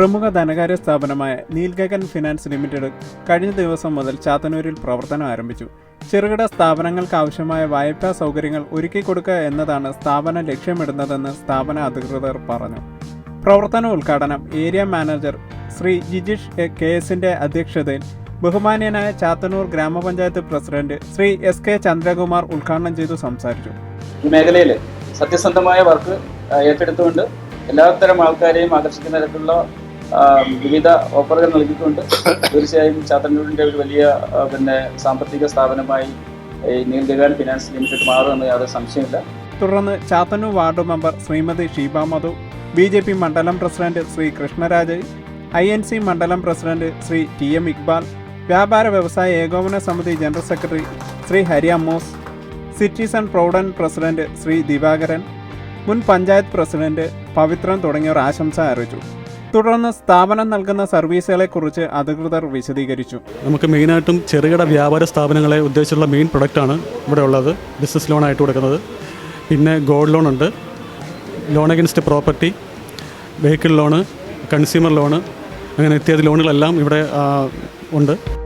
പ്രമുഖ ധനകാര്യ സ്ഥാപനമായ നീൽഗഗൻ ഫിനാൻസ് ലിമിറ്റഡ് കഴിഞ്ഞ ദിവസം മുതൽ ചാത്തന്നൂരിൽ പ്രവർത്തനം ആരംഭിച്ചു. ചെറുകിട സ്ഥാപനങ്ങൾക്ക് ആവശ്യമായ വായ്പാ സൗകര്യങ്ങൾ ഒരുക്കി കൊടുക്കുക എന്നതാണ് സ്ഥാപനം ലക്ഷ്യമിടുന്നതെന്ന് സ്ഥാപന അധികൃതർ പറഞ്ഞു. പ്രവർത്തന ഉദ്ഘാടനം area manager Shri Jijish K എസിന്റെ അധ്യക്ഷതയിൽ ബഹുമാന്യനായ Chathannoor grama panchayat president Shri S K Chandrakumar ഉദ്ഘാടനം ചെയ്തു സംസാരിച്ചു. മേഖലയിൽ സത്യസന്ധമായ വർക്ക് ഏറ്റെടുത്തുകൊണ്ട് എല്ലാത്തരം ആൾക്കാരെയും ആകർഷിക്കുന്ന തരത്തിലുള്ള വിവിധ ഓഫറുകൾ നൽകിക്കൊണ്ട് തീർച്ചയായും ചാത്തന്നൂരിന്റെ ഒരു വലിയ പിന്നെ സാമ്പത്തിക സ്ഥാപനമായി നീൽഗഗാൻ ഫിനാൻസ് ലിമിറ്റഡ് മാറുമെന്ന് യാതൊരു സംശയമില്ല തുടർന്ന് Chathannoor ward member Shrimati Sheeba Madhu B J P മണ്ഡലം president Shri Krishnaraj I N C മണ്ഡലം president Shri T M Iqbal Vyapara Vyavasaya Ekopana Samithi general secretary Shri Hari അമ്മോസ് citizen പ്രൗഡൻ president Shri Divakaran മുൻ panchayat president Pavithran തുടങ്ങിയവർ ആശംസ അറിയിച്ചു. തുടർന്ന് സ്ഥാപനം നൽകുന്ന സർവീസുകളെ കുറിച്ച് അധികൃതർ വിശദീകരിച്ചു. നമുക്ക് മെയിനായിട്ടും ചെറുകിട വ്യാപാര സ്ഥാപനങ്ങളെ ഉദ്ദേശിച്ചുള്ള മെയിൻ പ്രൊഡക്റ്റാണ് ഇവിടെ ഉള്ളത്. ബിസിനസ് ലോൺ ആയിട്ട് കൊടുക്കുന്നത്. പിന്നെ ഗോൾഡ് ലോൺ ഉണ്ട്. Loan against property vehicle loan consumer loan അങ്ങനെ ഇത്യാദി ലോണുകളെല്ലാം ഇവിടെ ഉണ്ട്.